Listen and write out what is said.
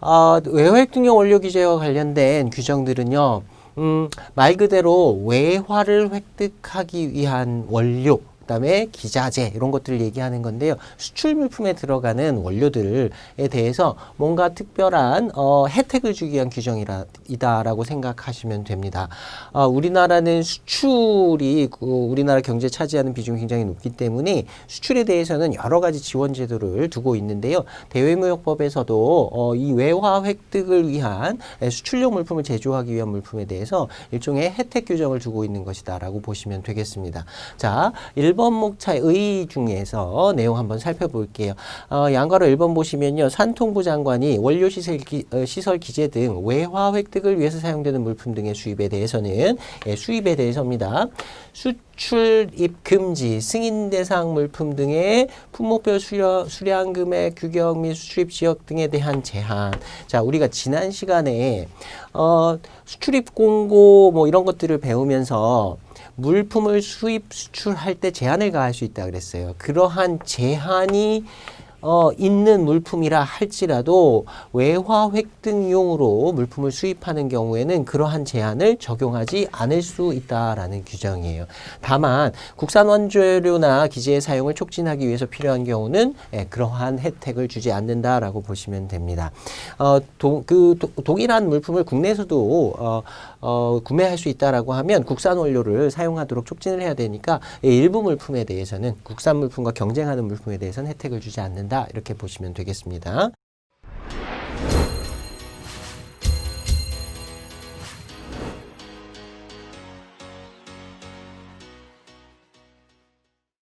어, 외화획 등용 원료 규제와 관련된 규정들은요. 음, 말 그대로 외화를 획득하기 위한 원료 그다음에 기자재 이런 것들을 얘기하는 건데요. 수출 물품에 들어가는 원료들에 대해서 뭔가 특별한 어, 혜택을 주기 위한 규정이다라고 생각하시면 됩니다. 어, 우리나라는 수출이 그 우리나라 경제 차지하는 비중이 굉장히 높기 때문에 수출에 대해서는 여러 가지 지원 제도를 두고 있는데요. 대외무역법에서도 어, 이 외화 획득을 위한 에, 수출용 물품을 제조하기 위한 물품에 대해서 일종의 혜택 규정을 두고 있는 것이다라고 보시면 되겠습니다. 자, 1번 목차의 의 중에서 내용 한번 살펴볼게요. 어, 양가로 1번 보시면요. 산통부 장관이 원료 시설, 기, 어, 시설 기재 등 외화 획득을 위해서 사용되는 물품 등의 수입에 대해서는 예, 수입에 대해서입니다. 수 출입 금지, 승인 대상 물품 등의 품목별 수량, 수량금의 규격 및 수출입 지역 등에 대한 제한. 자, 우리가 지난 시간에 어, 수출입 공고 뭐 이런 것들을 배우면서 물품을 수입 수출할 때 제한을 가할 수 있다 그랬어요. 그러한 제한이 어, 있는 물품이라 할지라도 외화 획득용으로 물품을 수입하는 경우에는 그러한 제한을 적용하지 않을 수 있다라는 규정이에요. 다만 국산 원재료나 기재의 사용을 촉진하기 위해서 필요한 경우는 예, 그러한 혜택을 주지 않는다라고 보시면 됩니다. 어, 동, 그 도- 동일한 물품을 국내에서도 어, 어, 구매할 수 있다라고 하면 국산 원료를 사용하도록 촉진을 해야 되니까 이 일부 물품에 대해서는 국산 물품과 경쟁하는 물품에 대해서는 혜택을 주지 않는 다 이렇게 보시면 되겠습니다.